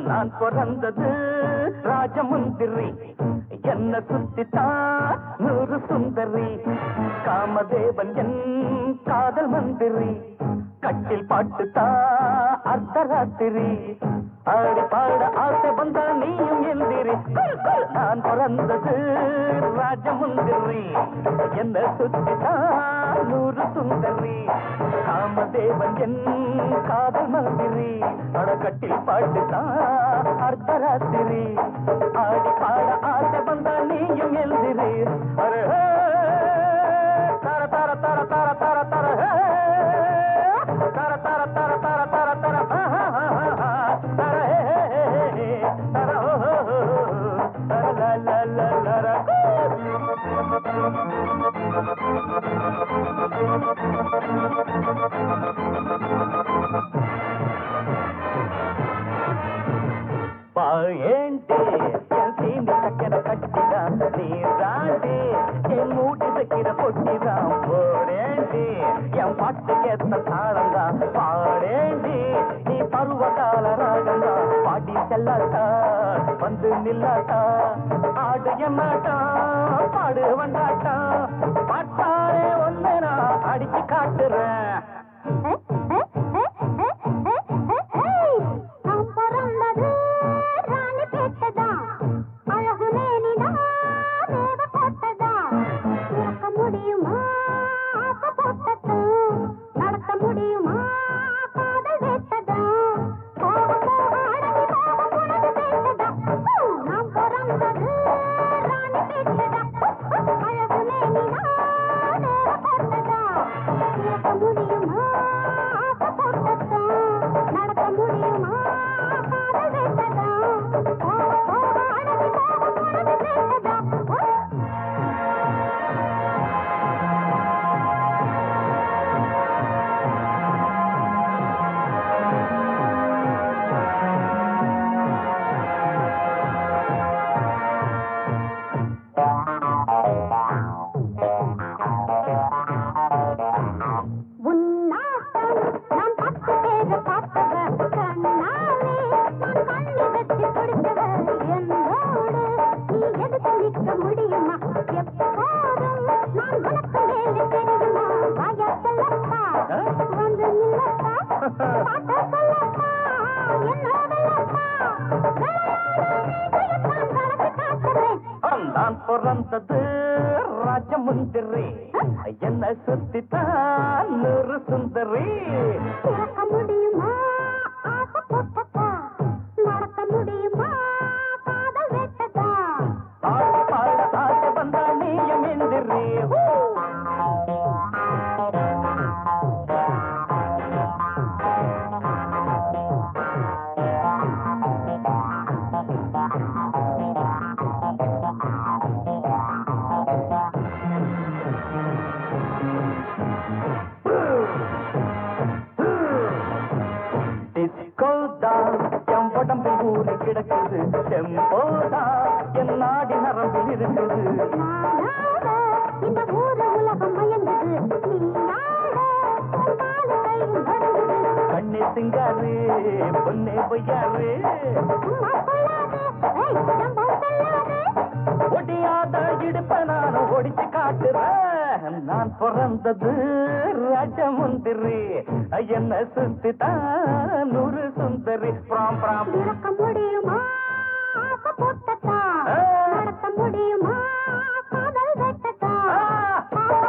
நான் பிறந்தது ராஜமுந்திரி. என்ன சுத்தித்தான் நூறு சுந்தரி. காமதேவன் என் காதல் மந்திரி. கட்டில் பாட்டுத்தான் அர்த்தராத்திரி. ஆடி பாட ஆசை வந்தா நீயும் எந்திரி. நான் பிறந்தது ராஜமுந்திரி. என்ன சுத்தித்தான் நூறு சுந்தரி. தேவன் என் காதல் மந்திரி அணக்கட்டில் பாட்டுத்தான் அர்த்தராத்திரி. ஆடி பாட ஆசை வந்தா நீயும் எந்திரி அரே செல்லாட்டா வந்து நில்லாட்டா ஆடு என்னாட்டா பாடு வந்தாட்டா பாட்டாரே ஒன்னு நான் அடிச்சு காட்டுறேன். நான் பிறந்தது ராஜமுந்திரி. என்ன சுத்தித்தான் நூறு சுந்தரி. முடியுமா? என் உடம்பில் ஊறி கிடக்குது. செம்போதா என் நாடி நரம்பில் இருக்குது. இந்த ஊரு உலகம் கண்ணே சிங்காரு பொன்னே பொய்யாரு. ஒடியாத இடுப்ப நான் ஒடிச்சு காட்டுறேன். நான் பிறந்தது ராஜமுந்திரி என்ன சுத்தித்தான் நூறு சுந்தரி பிராம் பிராம் திறக்க முடியுமா. நடக்க முடியுமா காதல் வேட்டதா ஆ. போக